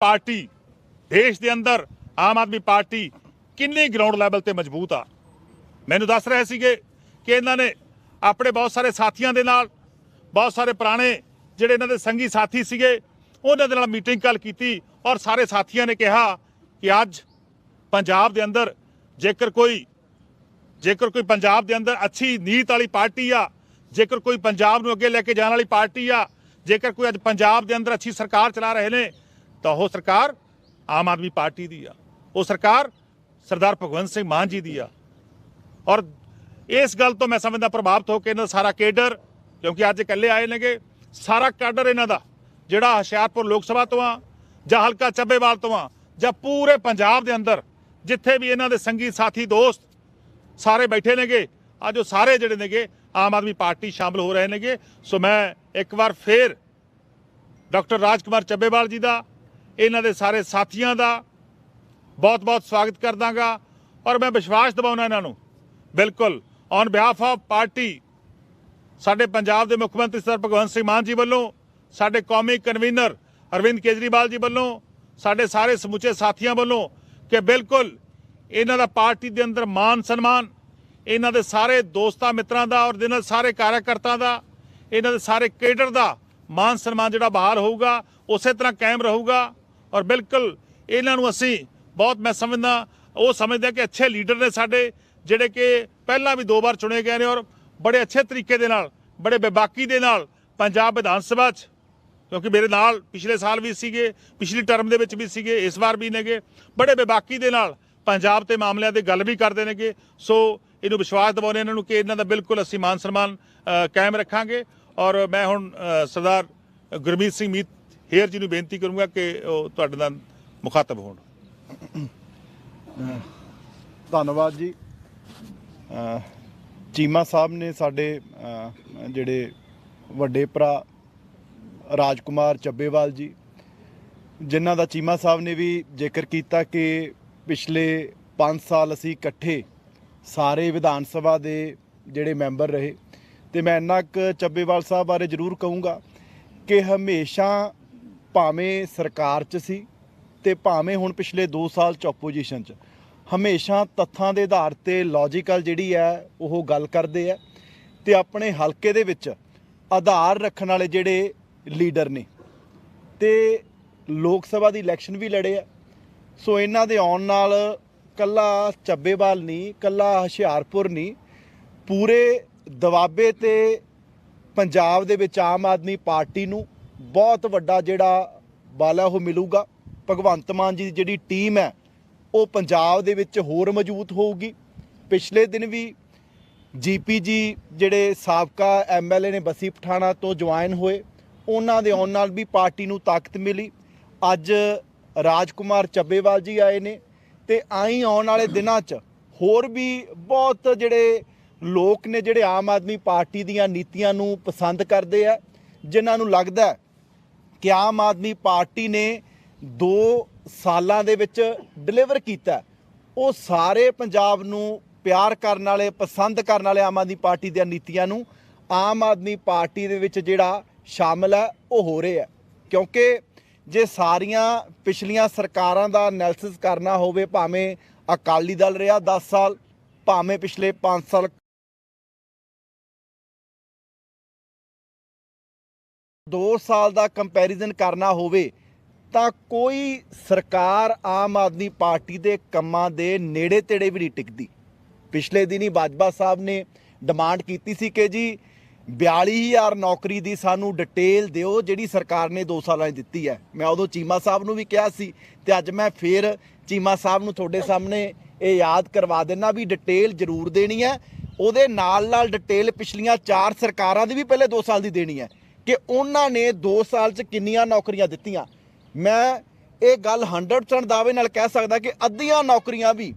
Party, ਦੇਸ਼ ਦੇ ਅੰਦਰ ਆਮ ਆਦਮੀ ਪਾਰਟੀ ਕਿੰਨੀ ਗਰਾਊਂਡ ਲੈਵਲ ਤੇ ਮਜ਼ਬੂਤ ਆ। ਮੈਨੂੰ ਦੱਸ ਰਹੇ ਸੀਗੇ ਕਿ ਇਹਨਾਂ ਨੇ ਆਪਣੇ ਬਹੁਤ ਸਾਰੇ ਸਾਥੀਆਂ ਦੇ ਨਾਲ, ਬਹੁਤ ਸਾਰੇ ਪੁਰਾਣੇ ਜਿਹੜੇ ਇਹਨਾਂ ਦੇ ਸੰਗੀ ਸਾਥੀ ਸੀਗੇ, ਉਹਨਾਂ ਦੇ ਨਾਲ ਮੀਟਿੰਗ ਕੱਲ ਕੀਤੀ ਔਰ ਸਾਰੇ ਸਾਥੀਆਂ ਨੇ ਕਿਹਾ ਕਿ ਅੱਜ ਪੰਜਾਬ ਦੇ ਅੰਦਰ ਜੇਕਰ ਕੋਈ ਜੇਕਰ ਕੋਈ ਪੰਜਾਬ ਦੇ ਅੰਦਰ ਅੱਛੀ ਨੀਤ ਵਾਲੀ ਪਾਰਟੀ ਆ, ਜੇਕਰ ਕੋਈ ਪੰਜਾਬ ਨੂੰ ਅੱਗੇ ਲੈ ਕੇ ਜਾਣ ਵਾਲੀ ਪਾਰਟੀ ਆ, ਜੇਕਰ ਕੋਈ ਅੱਜ ਪੰਜਾਬ ਦੇ ਅੰਦਰ ਅੱਛੀ ਸਰਕਾਰ ਚਲਾ ਰਹੇ ਨੇ ਤਾਂ ਉਹ ਸਰਕਾਰ ਆਮ ਆਦਮੀ ਪਾਰਟੀ ਦੀ ਆ। ਉਹ ਸਰਕਾਰ ਸਰਦਾਰ ਭਗਵੰਤ ਸਿੰਘ ਮਾਨ ਜੀ ਦੀ ਆ। ਔਰ ਇਸ ਗੱਲ ਤੋਂ ਮੈਂ ਸਮਝਦਾ ਪ੍ਰਭਾਵਿਤ ਹੋ ਕੇ ਇਹਨਾਂ ਦਾ ਸਾਰਾ ਕੇਡਰ, ਕਿਉਂਕਿ ਅੱਜ ਇਕੱਲੇ ਆਏ ਨੇਗੇ, ਸਾਰਾ ਕੇਡਰ ਇਹਨਾਂ ਦਾ, ਜਿਹੜਾ ਹੁਸ਼ਿਆਰਪੁਰ ਲੋਕ ਸਭਾ ਤੋਂ ਆ, ਜਾਂ ਹਲਕਾ ਚੱਬੇਵਾਲ ਤੋਂ ਆ, ਜਾਂ ਪੂਰੇ ਪੰਜਾਬ ਦੇ ਅੰਦਰ, ਜਿੱਥੇ ਵੀ ਇਹਨਾਂ ਦੇ ਸੰਗੀ ਸਾਥੀ ਦੋਸਤ ਸਾਰੇ ਬੈਠੇ ਨੇਗੇ, ਅੱਜ ਉਹ ਸਾਰੇ ਜਿਹੜੇ ਨੇਗੇ, ਆਮ ਆਦਮੀ ਪਾਰਟੀ ਸ਼ਾਮਲ ਹੋ ਰਹੇ ਨੇਗੇ। ਸੋ ਮੈਂ ਇੱਕ ਵਾਰ ਫੇਰ ਡਾਕਟਰ ਰਾਜਕੁਮਾਰ ਚੱਬੇਵਾਲ ਜੀ ਦਾ ਇਹਨਾਂ ਦੇ ਸਾਰੇ ਸਾਥੀਆਂ ਦਾ ਬਹੁਤ-ਬਹੁਤ ਸਵਾਗਤ ਕਰਦਾਗਾ ਔਰ ਮੈਂ ਵਿਸ਼ਵਾਸ ਦਿਵਾਉਣਾ ਇਹਨਾਂ ਨੂੰ। ਬਿਲਕੁਲ ਔਨ ਬਿਹਾਫ ਆਫ ਪਾਰਟੀ, ਸਾਡੇ ਪੰਜਾਬ ਦੇ ਮੁੱਖ ਮੰਤਰੀ ਸਰ ਭਗਵੰਤ ਸਿੰਘ ਮਾਨ ਜੀ ਵੱਲੋਂ, ਸਾਡੇ ਕੌਮੀ ਕਨਵੀਨਰ ਅਰਵਿੰਦ ਕੇਜਰੀਵਾਲ ਜੀ ਵੱਲੋਂ, ਸਾਡੇ ਸਾਰੇ ਸਮੁੱਚੇ ਸਾਥੀਆਂ ਵੱਲੋਂ ਕਿ ਬਿਲਕੁਲ ਇਹਨਾਂ ਦਾ ਪਾਰਟੀ ਦੇ ਅੰਦਰ ਮਾਨ ਸਨਮਾਨ, ਇਹਨਾਂ ਦੇ ਸਾਰੇ ਦੋਸਤਾਂ ਮਿੱਤਰਾਂ ਦਾ ਔਰ ਇਹਨਾਂ ਦੇ ਸਾਰੇ ਕਾਰਜਕਰਤਾਵਾਂ ਦਾ, ਇਹਨਾਂ ਦੇ ਸਾਰੇ ਕੇਡਰ ਦਾ ਮਾਨ ਸਨਮਾਨ ਜਿਹੜਾ ਬਹਾਲ ਹੋਊਗਾ, ਉਸੇ ਤਰ੍ਹਾਂ ਕਾਇਮ ਰਹੂਗਾ। ਔਰ ਬਿਲਕੁਲ ਇਹਨਾਂ ਨੂੰ ਅਸੀਂ ਬਹੁਤ ਮੈਂ ਸਮਝਦਾ, ਉਹ ਸਮਝਦੇ ਕਿ ਅੱਛੇ ਲੀਡਰ ਨੇ ਸਾਡੇ, ਜਿਹੜੇ ਕਿ ਪਹਿਲਾਂ ਵੀ ਦੋ ਵਾਰ ਚੁਣੇ ਗਏ ਨੇ ਔਰ ਬੜੇ ਅੱਛੇ ਤਰੀਕੇ ਦੇ ਨਾਲ, ਬੜੇ ਬੇਬਾਕੀ ਦੇ ਨਾਲ ਪੰਜਾਬ ਵਿਧਾਨ ਸਭਾ 'ਚ, ਕਿਉਂਕਿ ਮੇਰੇ ਨਾਲ ਪਿਛਲੇ ਸਾਲ ਵੀ ਸੀਗੇ, ਪਿਛਲੀ ਟਰਮ ਦੇ ਵਿੱਚ ਵੀ ਸੀਗੇ, ਇਸ ਵਾਰ ਵੀ ਨੇਗੇ, ਬੜੇ ਬੇਬਾਕੀ ਦੇ ਨਾਲ ਪੰਜਾਬ ਤੇ ਮਾਮਲਿਆਂ ਤੇ ਗੱਲ ਵੀ ਕਰਦੇ ਨੇਗੇ। ਸੋ ਇਹਨੂੰ ਵਿਸ਼ਵਾਸ ਦਿਵਾਉਂਦੇ ਇਹਨਾਂ ਨੂੰ ਕਿ ਇਹਨਾਂ ਦਾ ਬਿਲਕੁਲ ਅਸੀਂ ਮਾਨ ਸਨਮਾਨ ਕਾਇਮ ਰੱਖਾਂਗੇ। ਔਰ ਮੈਂ ਹੁਣ ਸਰਦਾਰ ਗੁਰਮੀਤ ਸਿੰਘ ਮੀਤ ਹੇਅਰ ਜੀ ਨੂੰ ਬੇਨਤੀ ਕਰੂੰਗਾ ਕਿ ਉਹ ਤੁਹਾਡੇ ਨਾਲ ਮੁਖਾਤਬ ਹੋਣ। ਧੰਨਵਾਦ ਜੀ। ਚੀਮਾ ਸਾਹਿਬ ਨੇ ਸਾਡੇ ਜਿਹੜੇ ਵੱਡੇ ਭਰਾ ਰਾਜਕੁਮਾਰ ਚੱਬੇਵਾਲ ਜੀ, ਜਿਨ੍ਹਾਂ ਦਾ ਚੀਮਾ ਸਾਹਿਬ ਨੇ ਵੀ ਜ਼ਿਕਰ ਕੀਤਾ ਕਿ ਪਿਛਲੇ 5 ਸਾਲ ਅਸੀਂ ਇਕੱਠੇ ਸਾਰੇ ਵਿਧਾਨ ਸਭਾ ਦੇ ਜਿਹੜੇ ਮੈਂਬਰ ਰਹੇ। ਤੇ ਮੈਂ ਇੰਨਾ ਕੁ ਚੱਬੇਵਾਲ ਸਾਹਿਬ ਬਾਰੇ ਜ਼ਰੂਰ ਕਹੂੰਗਾ ਕਿ ਹਮੇਸ਼ਾ ਭਾਵੇਂ ਸਰਕਾਰ 'ਚ ਸੀ ਤੇ ਭਾਵੇਂ ਹੁਣ ਪਿਛਲੇ 2 ਸਾਲ 'ਚ ਆਪੋਜੀਸ਼ਨ 'ਚ, ਹਮੇਸ਼ਾ ਤੱਥਾਂ ਦੇ ਆਧਾਰ ਤੇ ਲੌਜੀਕਲ ਜਿਹੜੀ ਹੈ, ਉਹ ਗੱਲ ਕਰਦੇ ਆ ਤੇ ਆਪਣੇ ਹਲਕੇ ਦੇ ਵਿੱਚ ਆਧਾਰ ਰੱਖਣ ਵਾਲੇ ਜਿਹੜੇ ਲੀਡਰ ਨੇ, ਤੇ ਲੋਕ ਸਭਾ ਦੀ ਇਲੈਕਸ਼ਨ ਵੀ ਲੜੇ ਆ। ਸੋ ਇਹਨਾਂ ਦੇ ਆਉਣ ਨਾਲ ਕੱਲਾ ਚੱਬੇਵਾਲ ਨਹੀਂ, ਕੱਲਾ ਹੁਸ਼ਿਆਰਪੁਰ ਨਹੀਂ, ਪੂਰੇ ਦਵਾਬੇ ਤੇ ਪੰਜਾਬ ਦੇ ਵਿੱਚ ਆਮ ਆਦਮੀ ਪਾਰਟੀ ਨੂੰ ਬਹੁਤ ਵੱਡਾ ਜਿਹੜਾ ਬਾਲਾ ਉਹ ਮਿਲੂਗਾ। ਭਗਵੰਤ ਮਾਨ ਜੀ ਦੀ ਜਿਹੜੀ ਟੀਮ ਹੈ, ਉਹ ਪੰਜਾਬ ਦੇ ਵਿੱਚ ਹੋਰ ਮਜ਼ਬੂਤ ਹੋਊਗੀ। ਪਿਛਲੇ ਦਿਨ ਵੀ ਜੀਪੀਜੀ ਜਿਹੜੇ ਸਾਬਕਾ ਐਮਐਲਏ ਨੇ ਬਸੀ ਪਠਾਣਾ ਤੋਂ ਜੁਆਇਨ ਹੋਏ, ਉਹਨਾਂ ਦੇ ਆਉਣ ਨਾਲ ਵੀ ਪਾਰਟੀ ਨੂੰ ਤਾਕਤ ਮਿਲੀ। ਅੱਜ ਰਾਜਕੁਮਾਰ ਚੱਬੇਵਾਲ ਜੀ ਆਏ ਨੇ ਤੇ ਆਈ ਆਉਣ ਵਾਲੇ ਦਿਨਾਂ 'ਚ ਹੋਰ ਵੀ ਬਹੁਤ ਜਿਹੜੇ ਲੋਕ ਨੇ ਜਿਹੜੇ ਆਮ ਆਦਮੀ ਪਾਰਟੀ ਦੀਆਂ ਨੀਤੀਆਂ ਨੂੰ ਪਸੰਦ ਕਰਦੇ ਆ, ਜਿਨ੍ਹਾਂ ਨੂੰ ਲੱਗਦਾ ਕਿ ਆਮ ਆਦਮੀ ਪਾਰਟੀ ਨੇ 2 ਸਾਲਾਂ ਦੇ ਵਿੱਚ ਡਿਲੀਵਰ ਕੀਤਾ। ਉਹ ਸਾਰੇ ਪੰਜਾਬ ਨੂੰ ਪਿਆਰ ਕਰਨ ਵਾਲੇ, ਪਸੰਦ ਕਰਨ ਵਾਲੇ ਆਮ ਆਦਮੀ ਪਾਰਟੀ ਦੀਆਂ ਨੀਤੀਆਂ ਨੂੰ ਆਮ ਆਦਮੀ ਪਾਰਟੀ ਦੇ ਵਿੱਚ ਜਿਹੜਾ ਸ਼ਾਮਲ ਹੈ, ਉਹ ਹੋ ਰਿਹਾ ਹੈ। ਕਿਉਂਕਿ ਜੇ ਸਾਰੀਆਂ ਪਿਛਲੀਆਂ ਸਰਕਾਰਾਂ ਦਾ ਐਨਾਲਿਸਿਸ ਕਰਨਾ ਹੋਵੇ, ਭਾਵੇਂ ਅਕਾਲੀ ਦਲ ਰਿਹਾ 10 ਸਾਲ, ਭਾਵੇਂ ਪਿਛਲੇ 5 ਸਾਲ 2 ਸਾਲ ਦਾ ਕੰਪੈਰੀਜ਼ਨ ਕਰਨਾ ਹੋਵੇ, ਤਾਂ ਕੋਈ ਸਰਕਾਰ ਆਮ ਆਦਮੀ ਪਾਰਟੀ ਦੇ ਕੰਮਾਂ ਦੇ ਨੇੜੇ ਤੇੜੇ ਵੀ ਨਹੀਂ ਟਿਕਦੀ। ਪਿਛਲੇ ਦਿਨੀ ਬਾਜਵਾ ਸਾਹਿਬ ਨੇ ਡਿਮਾਂਡ ਕੀਤੀ ਸੀ ਕਿ ਜੀ 42000 ਨੌਕਰੀ ਦੀ ਸਾਨੂੰ ਡਿਟੇਲ ਦਿਓ, ਜਿਹੜੀ ਸਰਕਾਰ ਨੇ 2 ਸਾਲਾਂ 'ਚ ਦਿੱਤੀ ਹੈ। ਮੈਂ ਉਦੋਂ ਚੀਮਾ ਸਾਹਿਬ ਨੂੰ ਵੀ ਕਿਹਾ ਸੀ ਤੇ ਅੱਜ ਮੈਂ ਫੇਰ ਚੀਮਾ ਸਾਹਿਬ ਨੂੰ ਤੁਹਾਡੇ ਸਾਹਮਣੇ ਇਹ ਯਾਦ ਕਰਵਾ ਦੇਣਾ ਵੀ ਡਿਟੇਲ ਜ਼ਰੂਰ ਦੇਣੀ ਹੈ। ਉਹਦੇ ਨਾਲ ਨਾਲ ਡਿਟੇਲ ਪਿਛਲੀਆਂ 4 ਸਰਕਾਰਾਂ ਦੀ ਵੀ ਪਹਿਲੇ 2 ਸਾਲ ਦੀ ਦੇਣੀ ਹੈ। ਕਿ ਉਹਨਾਂ ਨੇ 2 ਸਾਲ 'ਚ ਕਿੰਨੀਆਂ ਨੌਕਰੀਆਂ ਦਿੱਤੀਆਂ। ਮੈਂ ਇਹ ਗੱਲ 100% ਦਾਅਵੇ ਨਾਲ ਕਹਿ ਸਕਦਾ ਕਿ ਅੱਧੀਆਂ ਨੌਕਰੀਆਂ ਵੀ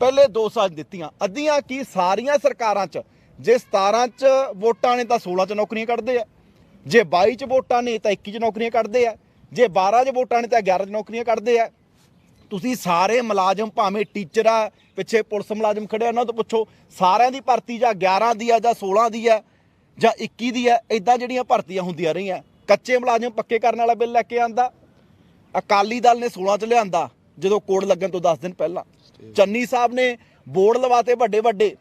ਪਹਿਲੇ 2 ਸਾਲ 'ਚ ਦਿੱਤੀਆਂ। ਅੱਧੀਆਂ ਕੀ ਸਾਰੀਆਂ ਸਰਕਾਰਾਂ 'ਚ? ਜੇ 17 'ਚ ਵੋਟਾਂ ਨੇ ਤਾਂ 16 'ਚ ਨੌਕਰੀਆਂ ਕੱਢਦੇ ਆ। ਜੇ 22 'ਚ ਵੋਟਾਂ ਨੇ ਤਾਂ 21 'ਚ ਨੌਕਰੀਆਂ ਕੱਢਦੇ ਆ। ਜੇ 12 'ਚ ਵੋਟਾਂ ਨੇ ਤਾਂ 11 'ਚ ਨੌਕਰੀਆਂ ਕੱਢਦੇ ਆ। ਤੁਸੀਂ ਸਾਰੇ ਮੁਲਾਜ਼ਮ ਭਾਵੇਂ ਟੀਚਰ ਆ ਪਿੱਛੇ ਪੁਲਿਸ ਮੁਲਾਜ਼ਮ ਖੜੇ ਉਹਨਾਂ ਤੋਂ ਪੁੱਛੋ, ਸਾਰਿਆਂ ਦੀ ਭਰਤੀ ਜਾਂ 11 ਦੀ ਆ ਜਾਂ 16 ਦੀ ਆ ਜਾਂ 21 ਦੀ ਹੈ ਇਦਾਂ ਜਿਹੜੀਆਂ ਭਰਤੀਆਂ ਹੁੰਦੀਆਂ ਰਹੀਆਂ। ਕੱਚੇ ਮੁਲਾਜ਼ਮ ਪੱਕੇ ਕਰਨ ਵਾਲਾ ਬਿੱਲ ਲੈ ਕੇ ਆਂਦਾ। ਅਕਾਲੀ ਦਲ ਨੇ 16 ਚ ਲਿਆਂਦਾ, ਜਦੋਂ ਕੋਡ ਲੱਗਣ ਤੋਂ 10 ਦਿਨ ਪਹਿਲਾਂ। ਚੰਨੀ ਸਾਹਿਬ ਨੇ ਬੋਰਡ ਲਵਾਤੇ ਵੱਡੇ ਵੱਡੇ।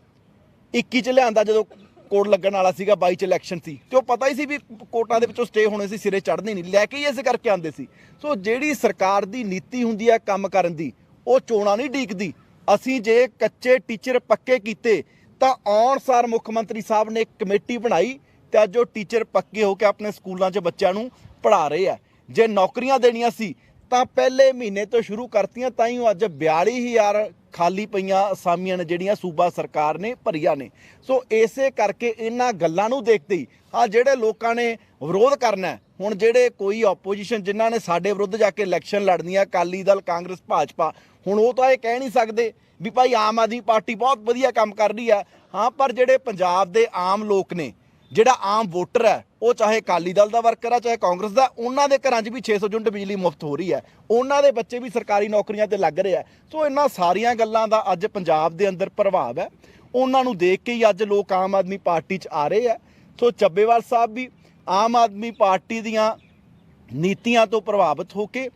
21 ਚ ਲਿਆਂਦਾ ਜਦੋਂ ਕੋਡ ਲੱਗਣ ਵਾਲਾ ਸੀਗਾ 22 ਚ ਇਲੈਕਸ਼ਨ ਸੀ। ਤੇ ਉਹ ਪਤਾ ਹੀ ਸੀ ਵੀ ਕੋਟਾਂ ਦੇ ਵਿੱਚੋਂ ਸਟੇ ਹੋਣੇ ਸੀ, ਸਿਰੇ ਚੜ੍ਹਨੇ ਨਹੀਂ। ਲੈ ਕੇ ਹੀ ਇਸ ਕਰਕੇ ਆਂਦੇ ਸੀ। ਸੋ ਜਿਹੜੀ ਸਰਕਾਰ ਦੀ ਨੀਤੀ ਹੁੰਦੀ ਹੈ ਕੰਮ ਕਰਨ ਦੀ, ਉਹ ਚੋਣਾਂ ਨਹੀਂ ਢੀਕਦੀ ਅਸੀਂ ਜੇ ਕੱਚੇ ਟੀਚਰ ਪੱਕੇ ਕੀਤੇ ਤਾਂ ਆਉਣ ਸਾਰ ਮੁੱਖ ਮੰਤਰੀ ਸਾਹਿਬ ਨੇ ਇੱਕ ਕਮੇਟੀ ਬਣਾਈ ਤੇ ਅੱਜ ਉਹ ਟੀਚਰ ਪੱਕੇ ਹੋ ਕੇ ਆਪਣੇ ਸਕੂਲਾਂ 'ਚ ਬੱਚਿਆਂ ਨੂੰ ਪੜ੍ਹਾ ਰਹੇ ਆ। ਜੇ ਨੌਕਰੀਆਂ ਦੇਣੀਆਂ ਸੀ, ਤਾਂ ਪਹਿਲੇ ਮਹੀਨੇ ਤੋਂ ਸ਼ੁਰੂ ਕਰਤੀਆਂ, ਤਾਂ ਹੀ ਉਹ ਅੱਜ 42000 ਖਾਲੀ ਪਈਆਂ ਅਸਾਮੀਆਂ ਨੇ, ਜਿਹੜੀਆਂ ਸੂਬਾ ਸਰਕਾਰ ਨੇ ਭਰੀਆਂ ਨੇ। ਸੋ ਇਸੇ ਕਰਕੇ ਇਹਨਾਂ ਗੱਲਾਂ ਨੂੰ ਦੇਖਦੇ ਹੀ ਆ ਜਿਹੜੇ ਲੋਕਾਂ ਨੇ ਵਿਰੋਧ ਕਰਨਾ ਹੁਣ ਜਿਹੜੇ ਕੋਈ ਆਪੋਜੀਸ਼ਨ ਜਿਨ੍ਹਾਂ ਨੇ ਸਾਡੇ ਵਿਰੁੱਧ ਜਾ ਕੇ ਇਲੈਕਸ਼ਨ ਲੜਨੀਆਂ, ਅਕਾਲੀ ਦਲ, ਕਾਂਗਰਸ, ਭਾਜਪਾ, ਹੁਣ ਉਹ ਤਾਂ ਇਹ ਕਹਿ ਨਹੀਂ ਸਕਦੇ ਵੀ ਭਾਈ ਆਮ ਆਦਮੀ ਪਾਰਟੀ ਬਹੁਤ ਵਧੀਆ ਕੰਮ ਕਰ ਰਹੀ ਆ। ਹਾਂ, ਪਰ ਜਿਹੜੇ ਪੰਜਾਬ ਦੇ ਆਮ ਲੋਕ ਨੇ, ਜਿਹੜਾ ਆਮ ਵੋਟਰ ਹੈ, ਉਹ ਚਾਹੇ ਅਕਾਲੀ ਦਲ ਦਾ ਵਰਕਰ ਆ, ਚਾਹੇ ਕਾਂਗਰਸ ਦਾ, ਉਹਨਾਂ ਦੇ ਘਰਾਂ 'ਚ ਵੀ 600 ਯੂਨਿਟ ਬਿਜਲੀ ਮੁਫਤ ਹੋ ਰਹੀ ਹੈ। ਉਹਨਾਂ ਦੇ ਬੱਚੇ ਵੀ ਸਰਕਾਰੀ ਨੌਕਰੀਆਂ ਤੇ ਲੱਗ ਰਹੇ ਆ। ਸੋ ਇਹਨਾਂ ਸਾਰੀਆਂ ਗੱਲਾਂ ਦਾ ਅੱਜ ਪੰਜਾਬ ਦੇ ਅੰਦਰ ਪ੍ਰਭਾਵ ਹੈ। ਉਹਨਾਂ ਨੂੰ ਦੇਖ ਕੇ ਹੀ ਅੱਜ ਲੋਕ ਆਮ ਆਦਮੀ ਪਾਰਟੀ 'ਚ ਆ ਰਹੇ ਆ। ਸੋ ਚੱਬੇਵਾਲ ਸਾਹਿਬ ਵੀ ਆਮ ਆਦਮੀ ਪਾਰਟੀ ਦੀਆਂ ਨੀਤੀਆਂ ਤੋਂ ਪ੍ਰਭਾਵਿਤ ਹੋ ਕੇ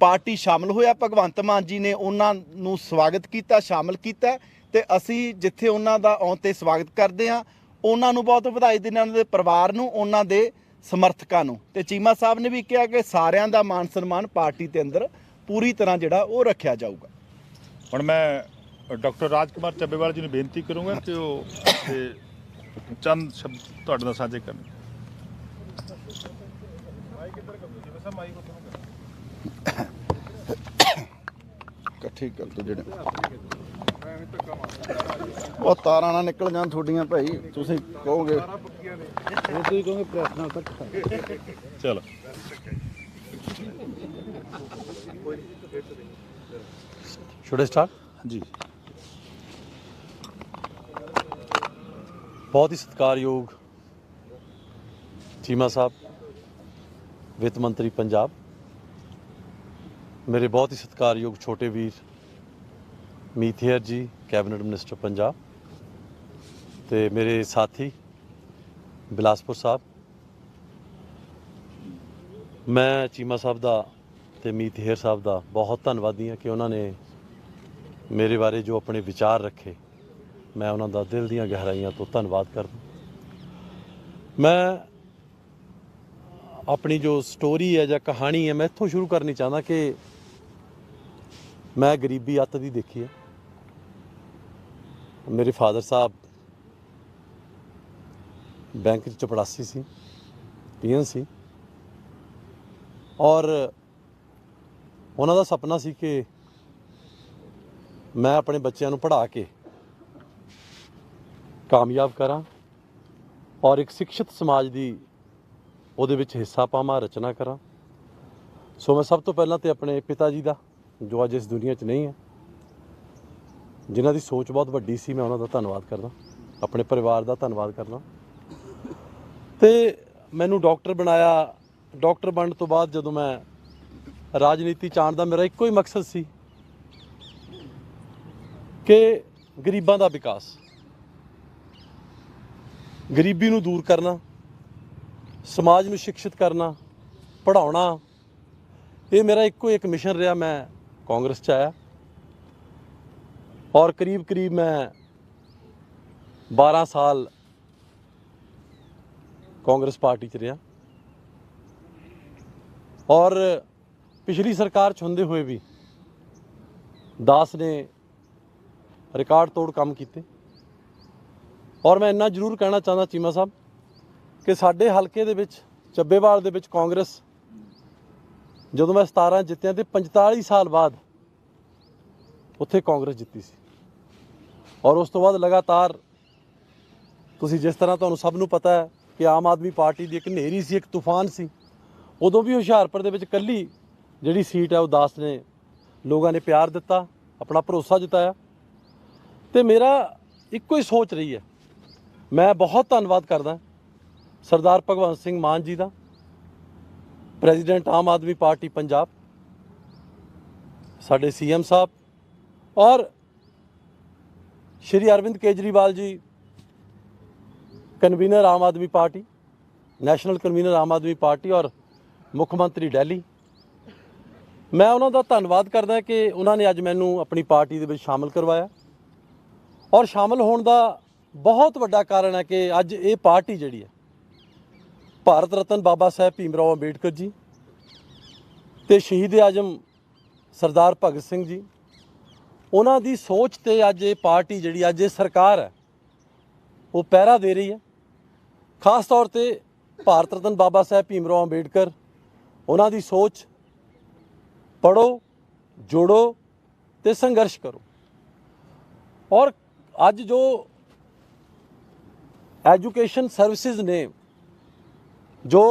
ਪਾਰਟੀ ਸ਼ਾਮਲ ਹੋਇਆ ਭਗਵੰਤ ਮਾਨ ਜੀ ਨੇ ਉਹਨਾਂ ਨੂੰ ਸਵਾਗਤ ਕੀਤਾ ਸ਼ਾਮਲ ਕੀਤਾ ਤੇ ਅਸੀਂ ਜਿੱਥੇ ਉਹਨਾਂ ਦਾ ਆਉਣ ਤੇ ਸਵਾਗਤ ਕਰਦੇ ਹਾਂ ਉਹਨਾਂ ਨੂੰ ਬਹੁਤ ਵਧਾਈ ਦਿੰਦੇ ਹਾਂ ਉਹਨਾਂ ਦੇ ਪਰਿਵਾਰ ਨੂੰ ਉਹਨਾਂ ਦੇ ਸਮਰਥਕਾਂ ਨੂੰ। ਤੇ ਚੀਮਾ ਸਾਹਿਬ ਨੇ ਵੀ ਕਿਹਾ ਕਿ ਸਾਰਿਆਂ ਦਾ ਮਾਨ ਸਨਮਾਨ ਪਾਰਟੀ ਦੇ ਅੰਦਰ ਪੂਰੀ ਤਰ੍ਹਾਂ ਜਿਹੜਾ ਉਹ ਰੱਖਿਆ ਜਾਊਗਾ। ਹੁਣ ਮੈਂ ਡਾਕਟਰ ਰਾਜਕੁਮਾਰ ਚੱਬੇਵਾਲ ਜੀ ਨੂੰ ਬੇਨਤੀ ਕਰੂੰਗਾ ਕਿ ਉਹ ਤੇ ਚੰਦ ਸ਼ਬਦ ਤੁਹਾਡੇ ਨਾਲ ਸਾਂਝੇ ਕਰਨ। ਇਕੱਠੇ ਕਰ ਦੋ ਜਿਹੜੇ ਉਹ ਤਾਰਾਂ ਨਾ ਨਿਕਲ ਜਾਣ ਤੁਹਾਡੀਆਂ ਭਾਈ ਤੁਸੀਂ ਕਹੋਗੇ। ਚਲੋ। ਸ਼ੁਡ ਸਟਾਰਟ ਜੀ ਬਹੁਤ ਹੀ ਸਤਿਕਾਰਯੋਗ ਚੀਮਾ ਸਾਹਿਬ ਵਿੱਤ ਮੰਤਰੀ ਪੰਜਾਬ। ਮੇਰੇ ਬਹੁਤ ਹੀ ਸਤਿਕਾਰਯੋਗ ਛੋਟੇ ਵੀਰ ਮੀਥੇਰ ਜੀ, ਕੈਬਨਿਟ ਮਿਨਿਸਟਰ ਪੰਜਾਬ ਤੇ ਮੇਰੇ ਸਾਥੀ ਬਿਲਾਸਪੁਰ ਸਾਹਿਬ। ਮੈਂ ਚੀਮਾ ਸਾਹਿਬ ਦਾ ਤੇ ਮੀਥੇਰ ਸਾਹਿਬ ਦਾ ਬਹੁਤ ਧੰਨਵਾਦੀ ਹਾਂ ਕਿ ਉਹਨਾਂ ਨੇ ਮੇਰੇ ਬਾਰੇ ਜੋ ਆਪਣੇ ਵਿਚਾਰ ਰੱਖੇ, ਮੈਂ ਉਹਨਾਂ ਦਾ ਦਿਲ ਦੀਆਂ ਗਹਿਰਾਈਆਂ ਤੋਂ ਧੰਨਵਾਦ ਕਰਦਾ ਮੈਂ ਆਪਣੀ ਜੋ ਸਟੋਰੀ ਹੈ ਜਾਂ ਕਹਾਣੀ ਹੈ, ਮੈਂ ਇੱਥੋਂ ਸ਼ੁਰੂ ਕਰਨੀ ਚਾਹੁੰਦਾ ਕਿ ਮੈਂ ਗਰੀਬੀ ਅੱਤ ਦੀ ਦੇਖੀ ਹੈ। ਮੇਰੇ ਫਾਦਰ ਸਾਹਿਬ ਬੈਂਕ 'ਚ ਚਪੜਾਸੀ ਸੀ, ਪੀਐਨ ਸੀ ਔਰ ਉਹਨਾਂ ਦਾ ਸੁਪਨਾ ਸੀ ਕਿ ਮੈਂ ਆਪਣੇ ਬੱਚਿਆਂ ਨੂੰ ਪੜ੍ਹਾ ਕੇ ਕਾਮਯਾਬ ਕਰਾਂ ਔਰ ਇੱਕ ਸਿੱਖਿਅਤ ਸਮਾਜ ਦੀ ਉਹਦੇ ਵਿੱਚ ਹਿੱਸਾ ਪਾਵਾਂ, ਰਚਨਾ ਕਰਾਂ। ਸੋ ਮੈਂ ਸਭ ਤੋਂ ਪਹਿਲਾਂ ਤੇ ਆਪਣੇ ਪਿਤਾ ਜੀ ਦਾ ਜੋ ਅੱਜ ਇਸ ਦੁਨੀਆ 'ਚ ਨਹੀਂ ਹੈ, ਜਿਨ੍ਹਾਂ ਦੀ ਸੋਚ ਬਹੁਤ ਵੱਡੀ ਸੀ, ਮੈਂ ਉਹਨਾਂ ਦਾ ਧੰਨਵਾਦ ਕਰਦਾ। ਆਪਣੇ ਪਰਿਵਾਰ ਦਾ ਧੰਨਵਾਦ ਕਰਦਾ। ਤੇ ਮੈਨੂੰ ਡਾਕਟਰ ਬਣਾਇਆ, ਡਾਕਟਰ ਬਣਨ ਤੋਂ ਬਾਅਦ ਜਦੋਂ ਮੈਂ ਰਾਜਨੀਤੀ ਚ ਆਉਣ ਦਾ ਮੇਰਾ ਇੱਕੋ ਹੀ ਮਕਸਦ ਸੀ ਕਿ ਗਰੀਬਾਂ ਦਾ ਵਿਕਾਸ। ਗਰੀਬੀ ਨੂੰ ਦੂਰ ਕਰਨਾ, ਸਮਾਜ ਨੂੰ ਸਿੱਖਿਅਤ ਕਰਨਾ, ਪੜ੍ਹਾਉਣਾ, ਇਹ ਮੇਰਾ ਇੱਕੋ ਇੱਕ ਮਿਸ਼ਨ ਰਿਹਾ। ਮੈਂ ਕਾਂਗਰਸ ਚ ਆਇਆ। ਔਰ ਕਰੀਬ ਕਰੀਬ ਮੈਂ 12 ਸਾਲ ਕਾਂਗਰਸ ਪਾਰਟੀ ਚ ਰਿਹਾ। ਔਰ ਪਿਛਲੀ ਸਰਕਾਰ ਚ ਹੁੰਦੇ ਹੋਏ ਵੀ ਦਾਸ ਨੇ ਰਿਕਾਰਡ ਤੋੜ ਕੰਮ ਕੀਤੇ। ਔਰ ਮੈਂ ਇੰਨਾ ਜ਼ਰੂਰ ਕਹਿਣਾ ਚਾਹੁੰਦਾ ਚੀਮਾ ਸਾਹਿਬ ਕਿ ਸਾਡੇ ਹਲਕੇ ਦੇ ਵਿੱਚ, ਚੱਬੇਵਾਲ ਦੇ ਵਿੱਚ ਕਾਂਗਰਸ ਜਦੋਂ ਮੈਂ 17 ਜਿੱਤਿਆ ਤੇ 45 ਸਾਲ ਬਾਅਦ ਉੱਥੇ ਕਾਂਗਰਸ ਜਿੱਤੀ ਸੀ। ਔਰ ਉਸ ਤੋਂ ਬਾਅਦ ਲਗਾਤਾਰ ਤੁਸੀਂ ਜਿਸ ਤਰ੍ਹਾਂ ਤੁਹਾਨੂੰ ਸਭ ਨੂੰ ਪਤਾ ਹੈ ਕਿ ਆਮ ਆਦਮੀ ਪਾਰਟੀ ਦੀ ਇੱਕ ਹਨੇਰੀ ਸੀ, ਇੱਕ ਤੂਫਾਨ ਸੀ, ਉਦੋਂ ਵੀ ਹੁਸ਼ਿਆਰਪੁਰ ਦੇ ਵਿੱਚ ਕੱਲੀ ਜਿਹੜੀ ਸੀਟ ਹੈ ਉਹ ਦਾਸ ਨੇ ਲੋਕਾਂ ਨੇ ਪਿਆਰ ਦਿੱਤਾ, ਆਪਣਾ ਭਰੋਸਾ ਜਤਾਇਆ। ਤੇ ਮੇਰਾ ਇੱਕੋ ਹੀ ਸੋਚ ਰਹੀ ਹੈ। ਮੈਂ ਬਹੁਤ ਧੰਨਵਾਦ ਕਰਦਾ ਸਰਦਾਰ ਭਗਵੰਤ ਸਿੰਘ ਮਾਨ ਜੀ ਦਾ। ਪ੍ਰੈਜ਼ੀਡੈਂਟ ਆਮ ਆਦਮੀ ਪਾਰਟੀ ਪੰਜਾਬ, ਸਾਡੇ ਸੀਐਮ ਸਾਹਿਬ ਔਰ Shri Arvind Kejriwal ji convener Aam Aadmi party national convener Aam Aadmi party ਔਰ ਮੁੱਖ ਮੰਤਰੀ ਦਿੱਲੀ ਮੈਂ ਉਹਨਾਂ ਦਾ ਧੰਨਵਾਦ ਕਰਦਾ ਕਿ ਉਹਨਾਂ ਨੇ ਅੱਜ ਮੈਨੂੰ ਆਪਣੀ ਪਾਰਟੀ ਦੇ ਵਿੱਚ ਸ਼ਾਮਲ ਕਰਵਾਇਆ। ਔਰ ਸ਼ਾਮਲ ਹੋਣ ਦਾ ਬਹੁਤ ਵੱਡਾ ਕਾਰਨ ਹੈ ਕਿ ਅੱਜ ਇਹ ਪਾਰਟੀ ਜਿਹੜੀ ਹੈ ਭਾਰਤ ਰਤਨ ਬਾਬਾ ਸਾਹਿਬ ਭੀਮਰਾਓ ਅੰਬੇਡਕਰ ਜੀ ਤੇ ਸ਼ਹੀਦ ਆਜਮ ਸਰਦਾਰ ਭਗਤ ਸਿੰਘ ਜੀ। ਉਹਨਾਂ ਦੀ ਸੋਚ ਤੇ ਅੱਜ ਇਹ ਪਾਰਟੀ ਜਿਹੜੀ ਅੱਜ ਇਹ ਸਰਕਾਰ ਹੈ, ਉਹ ਪਹਿਰਾ ਦੇ ਰਹੀ ਹੈ। ਖਾਸ ਤੌਰ ਤੇ ਭਾਰਤ ਰਤਨ ਬਾਬਾ ਸਾਹਿਬ ਭੀਮਰਾਓ ਅੰਬੇਡਕਰ, ਉਹਨਾਂ ਦੀ ਸੋਚ ਪੜੋ ਜੋੜੋ ਤੇ ਸੰਘਰਸ਼ ਕਰੋ। ਔਰ ਅੱਜ ਜੋ ਐਜੂਕੇਸ਼ਨ ਸਰਵਿਸਿਜ਼ ਨੇ ਜੋ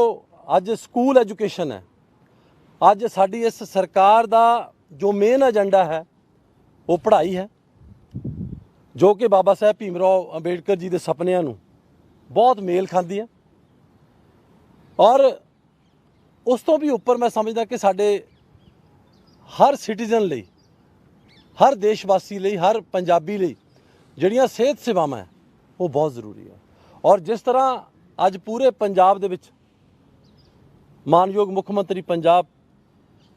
ਅੱਜ ਸਕੂਲ ਐਜੂਕੇਸ਼ਨ ਹੈ, ਅੱਜ ਸਾਡੀ ਇਸ ਸਰਕਾਰ ਦਾ ਜੋ ਮੇਨ ਏਜੰਡਾ ਹੈ, ਉਹ ਪੜ੍ਹਾਈ ਹੈ, ਜੋ ਕਿ ਬਾਬਾ ਸਾਹਿਬ ਭੀਮਰਾਓ ਅੰਬੇਡਕਰ ਜੀ ਦੇ ਸੁਪਨਿਆਂ ਨੂੰ ਬਹੁਤ ਮੇਲ ਖਾਂਦੀ ਹੈ। ਔਰ ਉਸ ਤੋਂ ਵੀ ਉੱਪਰ ਮੈਂ ਸਮਝਦਾ ਕਿ ਸਾਡੇ ਹਰ ਸਿਟੀਜ਼ਨ ਲਈ, ਹਰ ਦੇਸ਼ ਵਾਸੀ ਲਈ, ਹਰ ਪੰਜਾਬੀ ਲਈ ਜਿਹੜੀਆਂ ਸਿਹਤ ਸੇਵਾਵਾਂ ਹੈ, ਉਹ ਬਹੁਤ ਜ਼ਰੂਰੀ ਹੈ। ਔਰ ਜਿਸ ਤਰ੍ਹਾਂ ਅੱਜ ਪੂਰੇ ਪੰਜਾਬ ਦੇ ਵਿੱਚ ਮਾਨਯੋਗ ਮੁੱਖ ਮੰਤਰੀ ਪੰਜਾਬ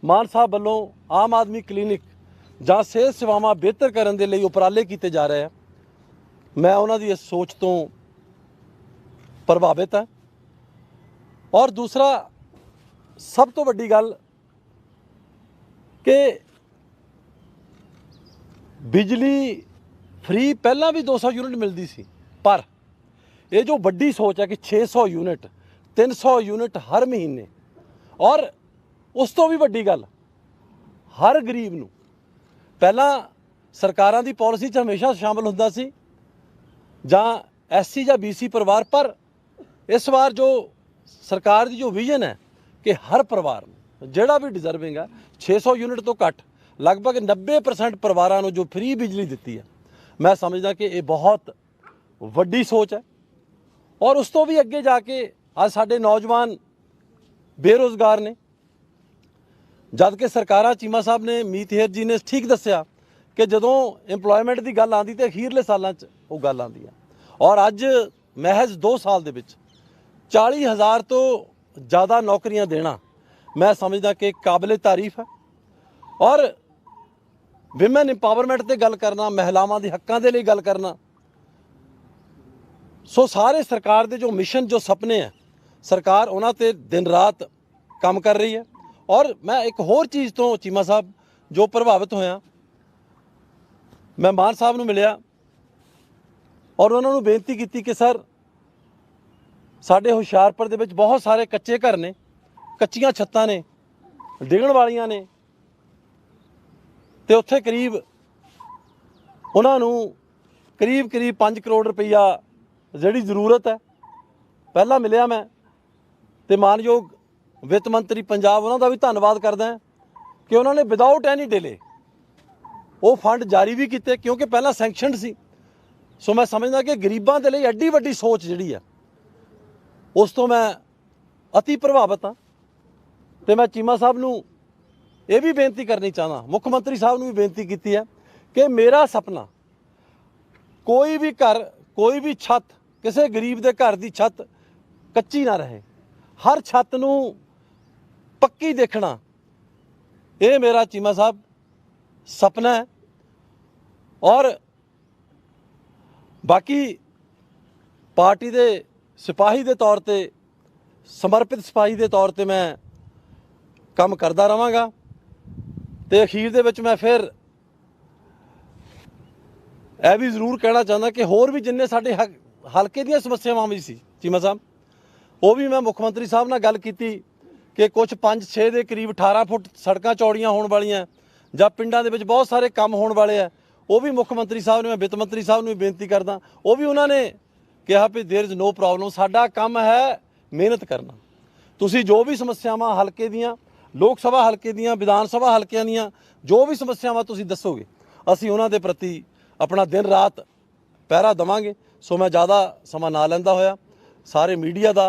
ਮਾਨ ਸਾਹਿਬ ਵੱਲੋਂ ਆਮ ਆਦਮੀ ਕਲੀਨਿਕ ਜਾਂ ਸਿਹਤ ਸੇਵਾਵਾਂ ਬਿਹਤਰ ਕਰਨ ਦੇ ਲਈ ਉਪਰਾਲੇ ਕੀਤੇ ਜਾ ਰਹੇ ਆ। ਮੈਂ ਉਹਨਾਂ ਦੀ ਇਸ ਸੋਚ ਤੋਂ ਪ੍ਰਭਾਵਿਤ ਹਾਂ। ਔਰ ਦੂਸਰਾ, ਸਭ ਤੋਂ ਵੱਡੀ ਗੱਲ ਕਿ ਬਿਜਲੀ ਫ੍ਰੀ ਪਹਿਲਾਂ ਵੀ 200 ਯੂਨਿਟ ਮਿਲਦੀ ਸੀ, ਪਰ ਇਹ ਜੋ ਵੱਡੀ ਸੋਚ ਹੈ ਕਿ 600 ਯੂਨਿਟ 300 ਯੂਨਿਟ ਹਰ ਮਹੀਨੇ। ਔਰ ਉਸ ਤੋਂ ਵੀ ਵੱਡੀ ਗੱਲ, ਹਰ ਗਰੀਬ ਨੂੰ, ਪਹਿਲਾਂ ਸਰਕਾਰਾਂ ਦੀ ਪਾਲਿਸੀ 'ਚ ਹਮੇਸ਼ਾ ਸ਼ਾਮਲ ਹੁੰਦਾ ਸੀ, ਜਾਂ ਐਸਸੀ ਜਾਂ ਬੀਸੀ ਪਰਿਵਾਰ, ਪਰ ਇਸ ਵਾਰ ਜੋ ਸਰਕਾਰ ਦੀ ਜੋ ਵਿਜ਼ਨ ਹੈ ਕਿ ਹਰ ਪਰਿਵਾਰ ਨੂੰ, ਜਿਹੜਾ ਵੀ ਡਿਜ਼ਰਵਿੰਗ ਹੈ 600 ਯੂਨਿਟ ਤੋਂ ਘੱਟ, ਲਗਭਗ 90% ਪਰਿਵਾਰਾਂ ਨੂੰ ਜੋ ਫ੍ਰੀ ਬਿਜਲੀ ਦਿੱਤੀ ਹੈ। ਮੈਂ ਸਮਝਦਾ ਕਿ ਇਹ ਬਹੁਤ ਵੱਡੀ ਸੋਚ ਹੈ। ਔਰ ਉਸ ਤੋਂ ਵੀ ਅੱਗੇ ਜਾ ਕੇ ਅੱਜ ਸਾਡੇ ਨੌਜਵਾਨ ਬੇਰੋਜ਼ਗਾਰ ਨੇ। ਜਦ ਕਿ ਸਰਕਾਰਾਂ ਚੀਮਾ ਸਾਹਿਬ ਨੇ ਮੀਤਹੇਰ ਜੀ ਨੇ ਠੀਕ ਦੱਸਿਆ ਕਿ ਜਦੋਂ EMPLOYMENT ਦੀ ਗੱਲ ਆਂਦੀ ਤੇ ਅਖੀਰਲੇ ਸਾਲਾਂ 'ਚ ਉਹ ਗੱਲ ਆਂਦੀ ਆ। ਔਰ ਅੱਜ ਮਹਿਜ਼ 2 ਸਾਲ ਦੇ ਵਿੱਚ 40000 ਤੋਂ ਜ਼ਿਆਦਾ ਨੌਕਰੀਆਂ ਦੇਣਾ ਮੈਂ ਸਮਝਦਾ ਕਿ ਕਾਬਲੇ ਤਾਰੀਫ ਹੈ। ਔਰ ਵਿਮਨ ਇੰਪਾਵਰਮੈਂਟ ਤੇ ਗੱਲ ਕਰਨਾ, ਮਹਿਲਾਵਾਂ ਦੇ ਹੱਕਾਂ ਦੇ ਲਈ ਗੱਲ ਕਰਨਾ, ਸੋ ਸਾਰੇ ਸਰਕਾਰ ਦੇ ਜੋ ਮਿਸ਼ਨ ਜੋ ਸੁਪਨੇ ਹੈ ਸਰਕਾਰ ਉਹਨਾਂ ਤੇ ਦਿਨ ਰਾਤ ਕੰਮ ਕਰ ਰਹੀ ਹੈ। ਔਰ ਮੈਂ ਇੱਕ ਹੋਰ ਚੀਜ਼ ਤੋਂ ਚੀਮਾ ਸਾਹਿਬ ਜੋ ਪ੍ਰਭਾਵਿਤ ਹੋਇਆ, ਮੈਂ ਮਾਨ ਸਾਹਿਬ ਨੂੰ ਮਿਲਿਆ ਔਰ ਉਹਨਾਂ ਨੂੰ ਬੇਨਤੀ ਕੀਤੀ ਕਿ ਸਰ, ਸਾਡੇ ਹੁਸ਼ਿਆਰਪੁਰ ਦੇ ਵਿੱਚ ਬਹੁਤ ਸਾਰੇ ਕੱਚੇ ਘਰ ਨੇ, ਕੱਚੀਆਂ ਛੱਤਾਂ ਨੇ, ਡਿੱਗਣ ਵਾਲੀਆਂ ਨੇ। ਤੇ ਉੱਥੇ ਕਰੀਬ ਉਹਨਾਂ ਨੂੰ ਕਰੀਬ ਕਰੀਬ 5 ਕਰੋੜ ਰੁਪਈਆ ਜਿਹੜੀ ਜ਼ਰੂਰਤ ਹੈ, ਪਹਿਲਾਂ ਮਿਲਿਆ ਮੈਂ। ਤੇ ਮਾਨਯੋਗ ਵਿੱਤ ਮੰਤਰੀ ਪੰਜਾਬ ਉਹਨਾਂ ਦਾ ਵੀ ਧੰਨਵਾਦ ਕਰਦਾ ਕਿ ਉਹਨਾਂ ਨੇ ਵਿਦਆਊਟ ਐਨੀ ਡਿਲੇ ਉਹ ਫੰਡ ਜਾਰੀ ਵੀ ਕੀਤੇ, ਕਿਉਂਕਿ ਪਹਿਲਾਂ ਸੈਂਕਸ਼ਨਡ ਸੀ। ਸੋ ਮੈਂ ਸਮਝਦਾ ਕਿ ਗਰੀਬਾਂ ਦੇ ਲਈ ਐਡੀ ਵੱਡੀ ਸੋਚ ਜਿਹੜੀ ਆ, ਉਸ ਤੋਂ ਮੈਂ ਅਤੀ ਪ੍ਰਭਾਵਿਤ ਹਾਂ। ਤੇ ਮੈਂ ਚੀਮਾ ਸਾਹਿਬ ਨੂੰ ਇਹ ਵੀ ਬੇਨਤੀ ਕਰਨੀ ਚਾਹਨਾ ਮੁੱਖ ਮੰਤਰੀ ਸਾਹਿਬ ਨੂੰ ਵੀ ਬੇਨਤੀ ਕੀਤੀ ਹੈ ਕਿ ਮੇਰਾ ਸੁਪਨਾ ਕੋਈ ਵੀ ਘਰ, ਕੋਈ ਵੀ ਛੱਤ, ਕਿਸੇ ਗਰੀਬ ਦੇ ਘਰ ਦੀ ਛੱਤ ਕੱਚੀ ਨਾ ਰਹੇ। ਹਰ ਛੱਤ ਨੂੰ ਪੱਕੀ ਦੇਖਣਾ। ਇਹ ਮੇਰਾ ਚੀਮਾ ਸਾਹਿਬ ਸੁਪਨਾ ਹੈ। ਔਰ ਬਾਕੀ ਪਾਰਟੀ ਦੇ ਸਿਪਾਹੀ ਦੇ ਤੌਰ ਤੇ, ਸਮਰਪਿਤ ਸਿਪਾਹੀ ਦੇ ਤੌਰ ਤੇ ਮੈਂ ਕੰਮ ਕਰਦਾ ਰਵਾਂਗਾ। ਤੇ ਅਖੀਰ ਦੇ ਵਿੱਚ ਮੈਂ ਫਿਰ ਇਹ ਵੀ ਜ਼ਰੂਰ ਕਹਿਣਾ ਚਾਹੁੰਦਾ ਕਿ ਹੋਰ ਵੀ ਜਿੰਨੇ ਸਾਡੇ ਹਕ- ਹਲਕੇ ਦੀਆਂ ਸਮੱਸਿਆਵਾਂ ਵੀ ਸੀ, ਚੀਮਾ ਸਾਹਿਬ। ਉਹ ਵੀ ਮੈਂ ਮੁੱਖ ਮੰਤਰੀ ਸਾਹਿਬ ਨਾਲ ਗੱਲ ਕੀਤੀ ਕਿ ਕੁਝ 5-6 ਦੇ ਕਰੀਬ 18 ਫੁੱਟ ਸੜਕਾਂ ਚੌੜੀਆਂ ਹੋਣ ਵਾਲੀਆਂ ਜਾਂ ਪਿੰਡਾਂ ਦੇ ਵਿੱਚ ਬਹੁਤ ਸਾਰੇ ਕੰਮ ਹੋਣ ਵਾਲੇ ਆ ਉਹ ਵੀ ਮੁੱਖ ਮੰਤਰੀ ਸਾਹਿਬ ਨੇ ਮੈਂ ਵਿੱਤ ਮੰਤਰੀ ਸਾਹਿਬ ਨੂੰ ਵੀ ਬੇਨਤੀ ਕਰਦਾ ਉਹ ਵੀ ਉਹਨਾਂ ਨੇ ਕਿਹਾ ਵੀ देयर इज नो ਪ੍ਰੋਬਲਮ ਸਾਡਾ ਕੰਮ ਹੈ ਮਿਹਨਤ ਕਰਨਾ ਤੁਸੀਂ ਜੋ ਵੀ ਸਮੱਸਿਆਵਾਂ ਹਲਕੇ ਦੀਆਂ ਲੋਕ ਸਭਾ ਹਲਕੇ ਦੀਆਂ ਵਿਧਾਨ ਸਭਾ ਹਲਕਿਆਂ ਦੀਆਂ ਜੋ ਵੀ ਸਮੱਸਿਆਵਾਂ ਤੁਸੀਂ ਦੱਸੋਗੇ ਅਸੀਂ ਉਹਨਾਂ ਦੇ ਪ੍ਰਤੀ ਆਪਣਾ ਦਿਨ ਰਾਤ ਪਹਿਰਾ ਦਵਾਂਗੇ ਸੋ ਮੈਂ ਜ਼ਿਆਦਾ ਸਮਾਂ ਨਾ ਲੈਂਦਾ ਹੋਇਆ ਸਾਰੇ ਮੀਡੀਆ ਦਾ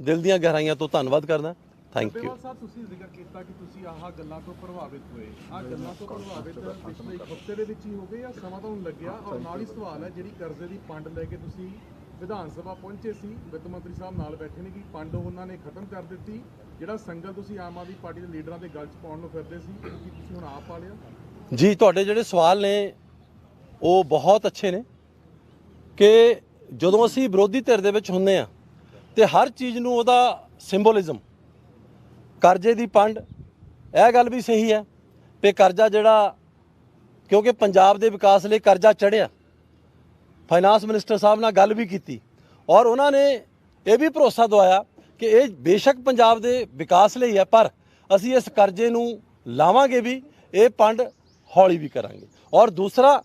ਦਿਲ ਦੀਆਂ ਗਹਿਰਾਈਆਂ ਤੋਂ ਧੰਨਵਾਦ ਕਰਦਾ। ਥੈਂਕ ਯੂ ਸਾਹਿਬ ਤੁਸੀਂ ਜ਼ਿਕਰ ਕੀਤਾ ਕਿ ਤੁਸੀਂ ਆਹ ਗੱਲਾਂ ਤੋਂ ਪ੍ਰਭਾਵਿਤ ਹੋਏ। ਆਹ ਗੱਲਾਂ ਤੋਂ ਪ੍ਰਭਾਵਿਤ ਪਿਛਲੇ ਇੱਕ ਹਫ਼ਤੇ ਦੇ ਵਿੱਚ ਹੀ ਹੋ ਗਏ ਜਾਂ ਸਮਾਂ ਤੁਹਾਨੂੰ ਲੱਗਿਆ ਔਰ ਨਾਲ ਹੀ ਸਵਾਲ ਹੈ ਜਿਹੜੀ ਕਰਜ਼ੇ ਦੀ ਪੰਡ ਲੈ ਕੇ ਤੁਸੀਂ ਵਿਧਾਨ ਸਭਾ ਪਹੁੰਚੇ ਸੀ ਵਿੱਤ ਮੰਤਰੀ ਸਾਹਿਬ ਨਾਲ ਬੈਠੇ ਨੇ ਕਿ ਪੰਡ ਉਹਨਾਂ ਨੇ ਖਤਮ ਕਰ ਦਿੱਤੀ ਜਿਹੜਾ ਸੰਗਲ ਤੁਸੀਂ ਆਮ ਆਦਮੀ ਪਾਰਟੀ ਦੇ ਲੀਡਰਾਂ ਦੇ ਗੱਲ 'ਚ ਪਾਉਣ ਨੂੰ ਫਿਰਦੇ ਸੀ ਕੀ ਤੁਸੀਂ ਹੁਣ ਆਪ ਪਾ ਲਿਆ ਜੀ ਤੁਹਾਡੇ ਜਿਹੜੇ ਸਵਾਲ ਨੇ ਉਹ ਬਹੁਤ ਅੱਛੇ ਨੇ ਕਿ ਜਦੋਂ ਅਸੀਂ ਵਿਰੋਧੀ ਧਿਰ ਦੇ ਵਿੱਚ ਹੁੰਦੇ ਆ ਤੇ ਹਰ ਚੀਜ਼ ਨੂੰ ਉਹਦਾ ਸਿੰਬੋਲਿਜ਼ਮ। ਕਰਜ਼ੇ ਦੀ ਪੰਡ, ਇਹ ਗੱਲ ਵੀ ਸਹੀ ਹੈ ਕਿ ਕਰਜ਼ਾ ਜਿਹੜਾ, ਕਿਉਂਕਿ ਪੰਜਾਬ ਦੇ ਵਿਕਾਸ ਲਈ ਕਰਜ਼ਾ ਚੜਿਆ ਫਾਈਨਾਂਸ ਮਿਨਿਸਟਰ ਸਾਹਿਬ ਨਾਲ ਗੱਲ ਵੀ ਕੀਤੀ ਔਰ ਉਹਨਾਂ ਨੇ ਇਹ ਵੀ ਭਰੋਸਾ ਦਵਾਇਆ ਕਿ ਇਹ ਬੇਸ਼ੱਕ ਪੰਜਾਬ ਦੇ ਵਿਕਾਸ ਲਈ ਹੈ, ਪਰ ਅਸੀਂ ਇਸ ਕਰਜ਼ੇ ਨੂੰ ਲਾਵਾਂਗੇ ਵੀ, ਇਹ ਪੰਡ ਹੌਲੀ ਵੀ ਕਰਾਂਗੇ। ਔਰ ਦੂਸਰਾ,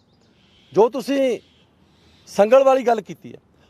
ਜੋ ਤੁਸੀਂ ਸੰਗਲ ਵਾਲੀ ਗੱਲ ਕੀਤੀ ਹੈ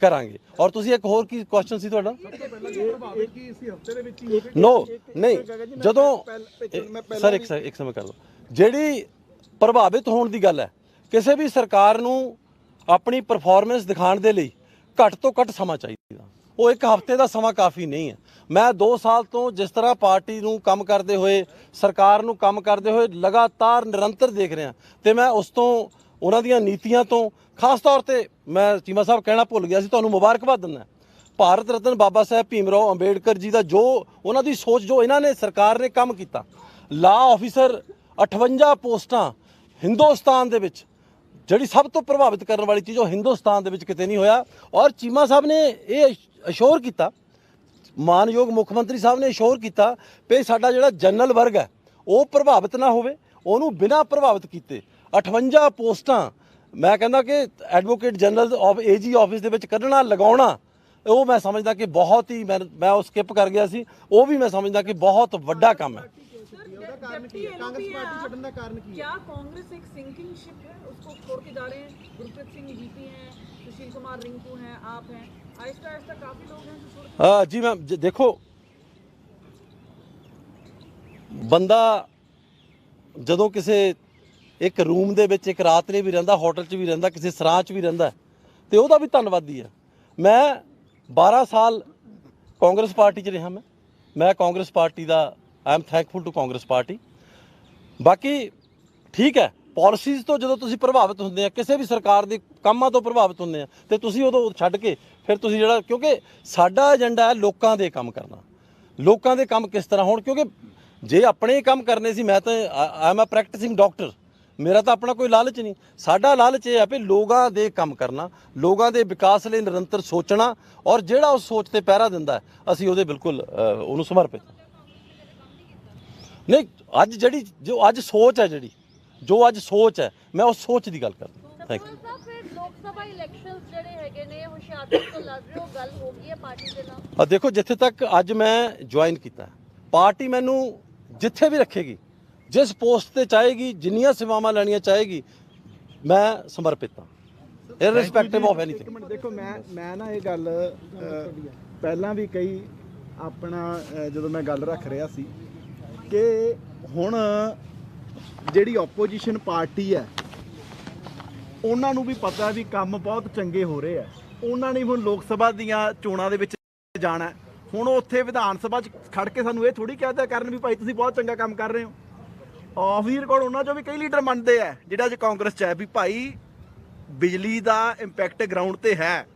ਕਰਾਂਗੇ। ਔਰ ਤੁਸੀਂ ਇੱਕ ਹੋਰ ਕੀ ਕੁਐਸਚਨ ਸੀ ਤੁਹਾਡਾ? ਨੋ ਨਹੀਂ ਜਦੋਂ ਸਰ ਇੱਕ ਇੱਕ ਸਮੇਂ ਕਰ ਲਓ। ਜਿਹੜੀ ਪ੍ਰਭਾਵਿਤ ਹੋਣ ਦੀ ਗੱਲ ਹੈ ਕਿਸੇ ਵੀ ਸਰਕਾਰ ਨੂੰ ਆਪਣੀ ਪਰਫਾਰਮੈਂਸ ਦਿਖਾਉਣ ਦੇ ਲਈ ਘੱਟ ਤੋਂ ਘੱਟ ਸਮਾਂ ਚਾਹੀਦਾ। ਉਹ ਇੱਕ ਹਫ਼ਤੇ ਦਾ ਸਮਾਂ ਕਾਫੀ ਨਹੀਂ ਹੈ। ਮੈਂ 2 ਸਾਲ ਤੋਂ ਜਿਸ ਤਰ੍ਹਾਂ ਪਾਰਟੀ ਨੂੰ ਕੰਮ ਕਰਦੇ ਹੋਏ ਸਰਕਾਰ ਨੂੰ ਕੰਮ ਕਰਦੇ ਹੋਏ ਲਗਾਤਾਰ ਨਿਰੰਤਰ ਦੇਖ ਰਿਹਾ ਤੇ ਮੈਂ ਉਸ ਤੋਂ ਉਹਨਾਂ ਦੀਆਂ ਨੀਤੀਆਂ ਤੋਂ ਖਾਸ ਤੌਰ ਤੇ ਮੈਂ ਚੀਮਾ ਸਾਹਿਬ ਕਹਿਣਾ ਭੁੱਲ ਗਿਆ ਸੀ, ਤੁਹਾਨੂੰ ਮੁਬਾਰਕਬਾਦ ਦਿੰਦਾ ਭਾਰਤ ਰਤਨ ਬਾਬਾ ਸਾਹਿਬ ਭੀਮਰਾਓ ਅੰਬੇਡਕਰ ਜੀ ਦਾ ਜੋ ਉਹਨਾਂ ਦੀ ਸੋਚ, ਜੋ ਇਹਨਾਂ ਨੇ ਸਰਕਾਰ ਨੇ ਕੰਮ ਕੀਤਾ, ਲਾ ਆਫੀਸਰ 58 ਪੋਸਟਾਂ ਹਿੰਦੁਸਤਾਨ ਦੇ ਵਿੱਚ, ਜਿਹੜੀ ਸਭ ਤੋਂ ਪ੍ਰਭਾਵਿਤ ਕਰਨ ਵਾਲੀ ਚੀਜ਼ ਉਹ ਹਿੰਦੁਸਤਾਨ ਦੇ ਵਿੱਚ ਕਿਤੇ ਨਹੀਂ ਹੋਇਆ। ਔਰ ਚੀਮਾ ਸਾਹਿਬ ਨੇ ਇਹ ਅਸ਼ੋਰ ਕੀਤਾ, ਮਾਨਯੋਗ ਮੁੱਖ ਮੰਤਰੀ ਸਾਹਿਬ ਨੇ ਅਸ਼ੋਰ ਕੀਤਾ ਕਿ ਸਾਡਾ ਜਿਹੜਾ ਜਨਰਲ ਵਰਗ ਹੈ, ਉਹ ਪ੍ਰਭਾਵਿਤ ਨਾ ਹੋਵੇ, ਉਹਨੂੰ ਬਿਨਾਂ ਪ੍ਰਭਾਵਿਤ ਕੀਤੇ 58 ਪੋਸਟਾਂ ਮੈਂ ਕਹਿੰਦਾ ਕਿ advocate general of AG office ਦੇ ਵਿੱਚ ਕੱਢਣਾ ਲਗਾਉਣਾ ਉਹ ਮੈਂ ਸਮਝਦਾ ਕਿ ਬਹੁਤ ਹੀ ਮੈਂ ਮੈਂ ਉਹ ਸਕਿਪ ਕਰ ਗਿਆ ਸੀ ਉਹ ਵੀ ਮੈਂ ਸਮਝਦਾ ਕਿ ਬਹੁਤ ਵੱਡਾ ਕੰਮ ਹੈ कांग्रेस पार्टी छड़ने का कारण की क्या कांग्रेस एक सिंकिंग शिप है उसको छोड़ के जा रहे हैं गुरप्रीत सिंह जीपी हैं सुशील कुमार रिंकू हैं आप हैं आहिस्ता आहिस्ता काफी लोग हैं जो छोड़ के ਹਾਂ ਜੀ ਮੈਮ ਜ- ਦੇਖੋ ਬੰਦਾ ਜਦੋਂ ਕਿਸੇ ਇੱਕ ਰੂਮ ਦੇ ਵਿੱਚ, ਇੱਕ ਰਾਤ ਲਈ ਵੀ ਰਹਿੰਦਾ, ਹੋਟਲ 'ਚ ਵੀ ਰਹਿੰਦਾ, ਕਿਸੇ ਸਰਾਂ 'ਚ ਵੀ ਰਹਿੰਦਾ ਤੇ ਉਹਦਾ ਵੀ ਧੰਨਵਾਦੀ ਹੈ। ਮੈਂ 12 ਸਾਲ ਕਾਂਗਰਸ ਪਾਰਟੀ 'ਚ ਰਿਹਾ ਮੈਂ। ਮੈਂ Congress party the I am thankful to Congress party. ਬਾਕੀ ਠੀਕ ਹੈ ਪਾਲਿਸੀਜ਼ ਤੋਂ ਜਦੋਂ ਤੁਸੀਂ ਪ੍ਰਭਾਵਿਤ ਹੁੰਦੇ ਆ, ਕਿਸੇ ਵੀ ਸਰਕਾਰ ਦੇ ਕੰਮਾਂ ਤੋਂ ਪ੍ਰਭਾਵਿਤ ਹੁੰਦੇ ਆ, ਤੇ ਤੁਸੀਂ ਉਦੋਂ ਛੱਡ ਕੇ ਫਿਰ ਤੁਸੀਂ ਜਿਹੜਾ, ਕਿਉਂਕਿ ਸਾਡਾ ਏਜੰਡਾ ਹੈ ਲੋਕਾਂ ਦੇ ਕੰਮ ਕਰਨਾ। ਲੋਕਾਂ ਦੇ ਕੰਮ ਕਿਸ ਤਰ੍ਹਾਂ ਹੋਣ? ਕਿਉਂਕਿ ਜੇ ਆਪਣੇ ਕੰਮ ਕਰਨੇ ਸੀ, ਮੈਂ ਤਾਂ I am uh practising doctor ਮੇਰਾ ਤਾਂ ਆਪਣਾ ਕੋਈ ਲਾਲਚ ਨਹੀਂ। ਸਾਡਾ ਲਾਲਚ ਇਹ ਹੈ ਵੀ ਲੋਕਾਂ ਦੇ ਕੰਮ ਕਰਨਾ ਲੋਕਾਂ ਦੇ ਵਿਕਾਸ ਲਈ ਨਿਰੰਤਰ ਸੋਚਣਾ ਔਰ ਜਿਹੜਾ ਉਸ ਸੋਚ ਤੇ ਪਹਿਰਾ ਦਿੰਦਾ ਅਸੀਂ ਉਹਦੇ ਬਿਲਕੁਲ ਉਹਨੂੰ ਸਮਰਪਿਤ। ਨਹੀਂ ਅੱਜ ਜਿਹੜੀ ਜੋ ਅੱਜ ਸੋਚ ਹੈ ਜਿਹੜੀ ਜੋ ਅੱਜ ਸੋਚ ਹੈ ਮੈਂ ਉਸ ਸੋਚ ਦੀ ਗੱਲ ਕਰਦਾ। ਥੈਂਕ ਯੂ ਸਰ ਫਿਰ ਲੋਕ ਸਭਾ ਇਲੈਕਸ਼ਨਸ ਜਿਹੜੇ ਹੈਗੇ ਨੇ ਹੁਸ਼ਿਆਰਪੁਰ ਤੋਂ ਲੜ ਰਹੇ ਹੋ ਗੱਲ ਹੋ ਗਈ ਹੈ ਪਾਰਟੀ ਦੇ ਨਾਲ। ਆ ਦੇਖੋ ਜਿੱਥੇ ਤੱਕ ਅੱਜ ਮੈਂ ਜੁਆਇਨ ਕੀਤਾ ਪਾਰਟੀ ਮੈਨੂੰ ਜਿੱਥੇ ਵੀ ਰੱਖੇਗੀ ਜਿਸ ਪੋਸਟ ਤੇ ਚਾਹੇਗੀ, ਜਿੰਨੀਆਂ ਸੇਵਾਵਾਂ ਲੈਣੀਆਂ ਚਾਹੇਗੀ, ਮੈਂ ਸਮਰਪਿਤ ਹਾਂ। ਇਰਰਿਸਪੈਕਟਿਵ ਆਫ ਇੱਕ ਮਿੰਟ, ਦੇਖੋ, ਮੈਂ ਮੈਂ ਨਾ ਇਹ ਗੱਲ ਪਹਿਲਾਂ ਵੀ ਕਈ ਆਪਣਾ ਜਦੋਂ ਮੈਂ ਗੱਲ ਰੱਖ ਰਿਹਾ ਸੀ ਕਿ ਹੁਣ ਜਿਹੜੀ ਆਪੋਜੀਸ਼ਨ ਪਾਰਟੀ ਹੈ, ਉਹਨਾਂ ਨੂੰ ਵੀ ਪਤਾ ਵੀ ਕੰਮ ਬਹੁਤ ਚੰਗੇ ਹੋ ਰਹੇ ਆ। ਉਹਨਾਂ ਨੇ ਹੁਣ ਲੋਕ ਸਭਾ ਦੀਆਂ ਚੋਣਾਂ ਦੇ ਵਿੱਚ ਜਾਣਾ ਹੁਣ ਉੱਥੇ ਵਿਧਾਨ ਸਭਾ 'ਚ ਖੜ ਕੇ ਸਾਨੂੰ ਇਹ ਥੋੜੀ ਦਿਆ ਕਰਨ ਵੀ ਭਾਈ ਤੁਸੀਂ ਬਹੁਤ ਚੰਗਾ ਕੰਮ ਕਰ ਰਹੇ ਹੋ। ਆਫ ਦੀ ਰਿਕਾਰਡ ਉਹਨਾਂ ਚੋਂ ਵੀ ਕਈ ਲੀਡਰ ਮੰਨਦੇ ਆ, ਜਿਹੜਾ ਅੱਜ ਕਾਂਗਰਸ 'ਚ ਹੈ ਵੀ ਭਾਈ ਬਿਜਲੀ ਦਾ ਇੰਪੈਕਟ ਗਰਾਊਂਡ ਤੇ ਹੈ।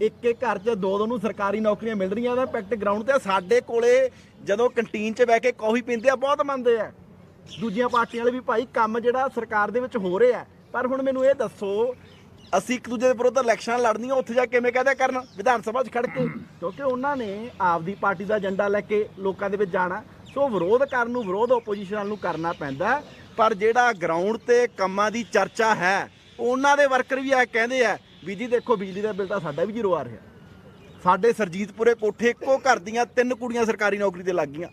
ਇੱਕ ਇੱਕ ਘਰ 'ਚ ਦੋ ਦੋ ਨੂੰ ਸਰਕਾਰੀ ਨੌਕਰੀਆਂ ਮਿਲ ਰਹੀਆਂ ਦਾ ਇੰਪੈਕਟ ਗਰਾਊਂਡ ਤੇ ਸਾਡੇ ਕੋਲੇ ਜਦੋਂ ਕੰਟੀਨ 'ਚ ਬਹਿ ਕੇ ਕੌਫੀ ਪੀਂਦੇ ਆ, ਬਹੁਤ ਮੰਨਦੇ ਆ। ਦੂਜੀਆਂ ਪਾਰਟੀਆਂ ਵਾਲੇ ਵੀ ਭਾਈ ਕੰਮ ਜਿਹੜਾ ਸਰਕਾਰ ਦੇ ਵਿੱਚ ਹੋ ਰਿਹਾ ਪਰ ਹੁਣ ਮੈਨੂੰ ਇਹ ਦੱਸੋ, ਅਸੀਂ ਇੱਕ ਦੂਜੇ ਦੇ ਵਿਰੁੱਧ ਇਲੈਕਸ਼ਨ ਲੜਨੀਆਂ, ਉੱਥੇ ਜਾ ਕੇ ਕਿਵੇਂ ਕਹਦੇ ਕਰਨ? ਵਿਧਾਨ ਸਭਾ 'ਚ ਖੜ ਕੇ। ਕਿਉਂਕਿ ਉਹਨਾਂ ਨੇ ਆਪਦੀ ਪਾਰਟੀ ਦਾ ਏਜੰਡਾ ਲੈ ਕੇ ਲੋਕਾਂ ਦੇ ਵਿੱਚ ਜਾਣਾ। ਸੋ ਵਿਰੋਧ ਕਰਨ ਨੂੰ, ਵਿਰੋਧ ਆਪੋਜੀਸ਼ਨ ਨੂੰ ਕਰਨਾ ਪੈਂਦਾ ਪਰ ਜਿਹੜਾ ਗਰਾਊਂਡ ਤੇ ਕੰਮਾਂ ਦੀ ਚਰਚਾ ਹੈ, ਉਹਨਾਂ ਦੇ ਵਰਕਰ ਵੀ ਆ ਕਹਿੰਦੇ ਆ ਵੀ ਜੀ ਦੇਖੋ ਬਿਜਲੀ ਦਾ ਬਿੱਲ ਤਾਂ ਸਾਡਾ ਵੀ ਜ਼ੀਰੋ ਆ ਰਿਹਾ। ਸਾਡੇ ਸਰਜੀਤਪੁਰੇ ਕੋਠੇ ਇੱਕੋ ਘਰ ਦੀਆਂ ਤਿੰਨ ਕੁੜੀਆਂ ਸਰਕਾਰੀ ਨੌਕਰੀ ਤੇ ਲੱਗ ਗਈਆਂ।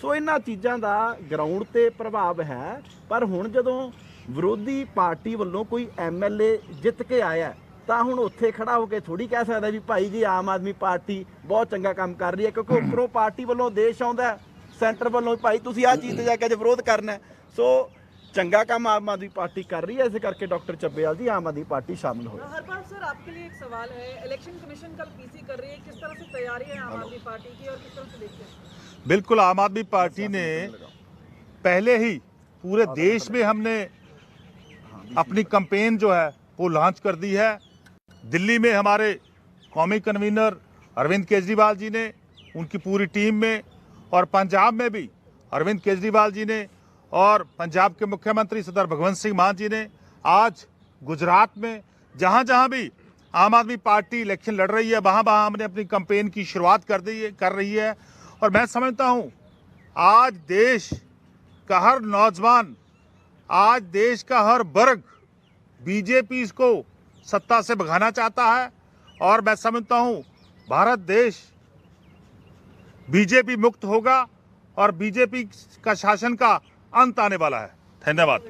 ਸੋ ਇਹਨਾਂ ਚੀਜ਼ਾਂ ਦਾ ਗਰਾਊਂਡ ਤੇ ਪ੍ਰਭਾਵ ਹੈ। ਪਰ ਹੁਣ ਜਦੋਂ ਵਿਰੋਧੀ ਪਾਰਟੀ ਵੱਲੋਂ ਕੋਈ ਐਮਐਲਏ ਜਿੱਤ ਕੇ ਆਇਆ, ਤਾਂ ਹੁਣ ਉੱਥੇ ਖੜਾ ਹੋ ਕੇ ਥੋੜੀ ਕਹਿ ਸਕਦਾ ਵੀ ਭਾਈ ਜੀ ਆਮ ਆਦਮੀ ਪਾਰਟੀ ਬਹੁਤ ਚੰਗਾ ਕੰਮ ਕਰ ਰਹੀ ਹੈ, ਕਿਉਂਕਿ ਉੱਪਰੋਂ ਪਾਰਟੀ ਵੱਲੋਂ ਦੇਸ਼ ਆਉਂਦਾ सेंटर वालों भाई तुम आह चीज़ जाके ਜਾ विरोध करना है सो चंगा काम आम आदमी पार्टी कर रही है इस करके डॉक्टर चब्बेल जी आम आदमी पार्टी शामिल हो बिल्कुल आम आदमी पार्टी ने पहले ही पूरे देश में हमने अपनी कंपेन जो है वो लॉन्च कर दी है। दिल्ली में हमारे कौमी कन्वीनर अरविंद केजरीवाल जी ने उनकी पूरी टीम में और पंजाब में भी अरविंद केजरीवाल जी ने और पंजाब के मुख्यमंत्री सरदार भगवंत सिंह मान जी ने आज गुजरात में जहाँ जहाँ भी आम आदमी पार्टी इलेक्शन लड़ रही है वहाँ वहाँ हमने अपनी कंपेन की शुरुआत कर दी है, कर रही है। और मैं समझता हूँ, आज देश का हर नौजवान, आज देश का हर वर्ग बीजेपी इसको सत्ता से भगाना चाहता है। और मैं समझता हूँ, भारत देश बीजेपी मुक्त होगा और बीजेपी का शासन का अंत आने वाला है धन्यवाद